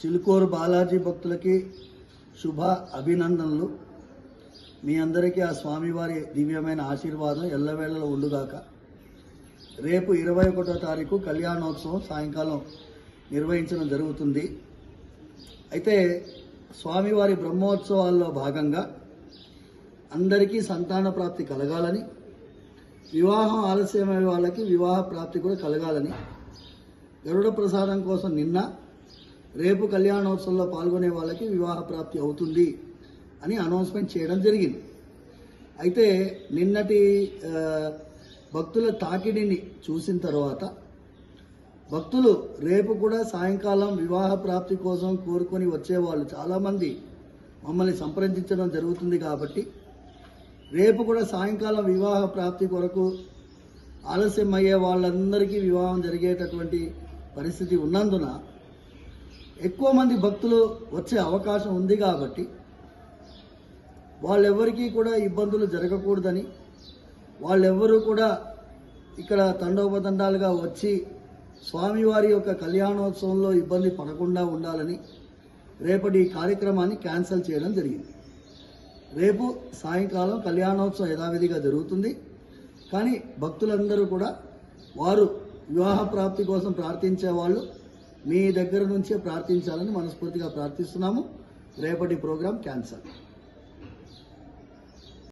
చిలుకూరు బాలాజీ భక్తులకి శుభ అభినందనలు. మీ అందరికీ ఆ స్వామివారి దివ్యమైన ఆశీర్వాదం ఎల్లవేళలో ఉండుగాక. రేపు ఇరవై ఒకటో తారీఖు కళ్యాణోత్సవం సాయంకాలం నిర్వహించడం జరుగుతుంది. అయితే స్వామివారి బ్రహ్మోత్సవాల్లో భాగంగా అందరికీ సంతాన ప్రాప్తి కలగాలని వివాహం ఆలస్యమయ్యే వాళ్ళకి వివాహ ప్రాప్తి కూడా కలగాలని గరుడ ప్రసాదం కోసం నిన్న రేపు కళ్యాణోత్సవంలో పాల్గొనే వాళ్ళకి వివాహ ప్రాప్తి అవుతుంది అని అనౌన్స్మెంట్ చేయడం జరిగింది. అయితే నిన్నటి భక్తుల తాకిడిని చూసిన తర్వాత భక్తులు రేపు కూడా సాయంకాలం వివాహ ప్రాప్తి కోసం కోరుకొని వచ్చేవాళ్ళు చాలామంది మమ్మల్ని సంప్రదించడం జరుగుతుంది కాబట్టి రేపు కూడా సాయంకాలం వివాహ ప్రాప్తి కొరకు ఆలస్యం అయ్యే వాళ్ళందరికీ వివాహం జరిగేటటువంటి పరిస్థితి ఉన్నందున ఎక్కువ మంది భక్తులు వచ్చే అవకాశం ఉంది కాబట్టి వాళ్ళెవరికీ కూడా ఇబ్బందులు జరగకూడదని వాళ్ళెవ్వరూ కూడా ఇక్కడ తండోపతండాలుగా వచ్చి స్వామివారి యొక్క కళ్యాణోత్సవంలో ఇబ్బంది పడకుండా ఉండాలని రేపటి ఈ కార్యక్రమాన్ని క్యాన్సిల్ చేయడం జరిగింది. రేపు సాయంకాలం కళ్యాణోత్సవం యథావిధిగా జరుగుతుంది. కానీ భక్తులందరూ కూడా వారు వివాహ ప్రాప్తి కోసం ప్రార్థించే వాళ్ళు మీ దగ్గర నుంచే ప్రార్థించాలని మనస్ఫూర్తిగా ప్రార్థిస్తున్నాము. రేపటి ప్రోగ్రాం క్యాన్సల్.